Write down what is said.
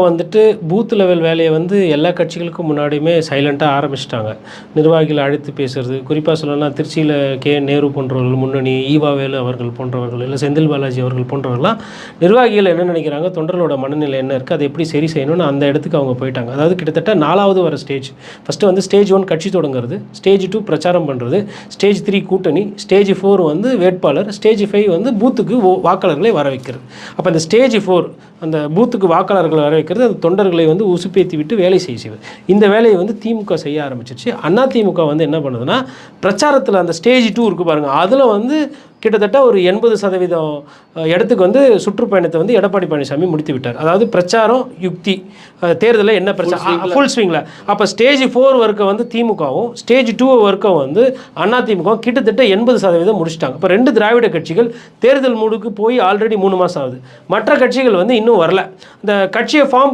வந்துட்டு booth level வேலையை வந்து எல்லா கட்சிகளுக்கும் முன்னாடியுமே சைலண்ட்டாக ஆரம்பிச்சிட்டாங்க. நிர்வாகிகளை அழைத்து பேசுறது குறிப்பாக சொல்லணும்னா திருச்சியில் கே. நேரு போன்றவர்கள் முன்னணி ஈவாவேலு அவர்கள் போன்றவர்கள் இல்லை செந்தில் பாலாஜி அவர்கள் போன்றவர்கள்லாம் நிர்வாகிகள் என்ன நினைக்கிறாங்க? தொண்டர்களோட மனநிலை என்ன இருக்குது அதை எப்படி சரி செய்யணும்னு அந்த இடத்துக்கு அவங்க போயிட்டாங்க. அதாவது கிட்டத்தட்ட நாலாவது வர ஸ்டேஜ் ஃபஸ்ட்டு வந்து ஸ்டேஜ் ஒன் கட்சி தொடங்குறது ஸ்டேஜ் டூ பிரச்சாரம் பண்ணுறது ஸ்டேஜ் த்ரீ கூட்டணி ஸ்டேஜ் ஃபோர் வந்து வேட்பாளர் ஸ்டேஜ் ஃபைவ் வந்து பூத்துக்கு ஓ- வாக்காளர்களை வர வைக்கிறது அப்போ அந்த ஸ்டேஜ் ஃபோர் அந்த பூத்துக்கு வாக்காளர்களை வர வைக்கிறது அந்த தொண்டர்களை வந்து உசுப்பேத்தி விட்டு வேலை செய்ய செய்வது. இந்த வேலையை வந்து திமுக செய்ய ஆரம்பிச்சிருச்சு அண்ணா திமுக வந்து என்ன பண்ணுதுன்னா பிரச்சாரத்தில் அந்த ஸ்டேஜ் டூ இருக்கு பாருங்கள் அதில் வந்து கிட்டத்தட்ட ஒரு எண்பது சதவீதம் இடத்துக்கு வந்து சுற்றுப்பயணத்தை வந்து எடப்பாடி பழனிசாமி முடித்து விட்டார். அதாவது பிரச்சாரம் யுக்தி. தேர்தலில் என்ன பிரச்சாரம் ஃபுல் ஸ்விங்கில் அப்போ ஸ்டேஜ் ஃபோர் ஒர்க்கை வந்து திமுகவும் ஸ்டேஜ் டூ ஒர்க்கை வந்து அண்ணா திமுகவும் கிட்டத்தட்ட எண்பது சதவீதம் முடிச்சிட்டாங்க. இப்போ ரெண்டு திராவிட கட்சிகள் தேர்தல் மூடுக்கு போய் ஆல்ரெடி மூணு மாதம் ஆகுது. மற்ற கட்சிகள் வந்து இன்னும் வரல. இந்த கட்சியை ஃபார்ம்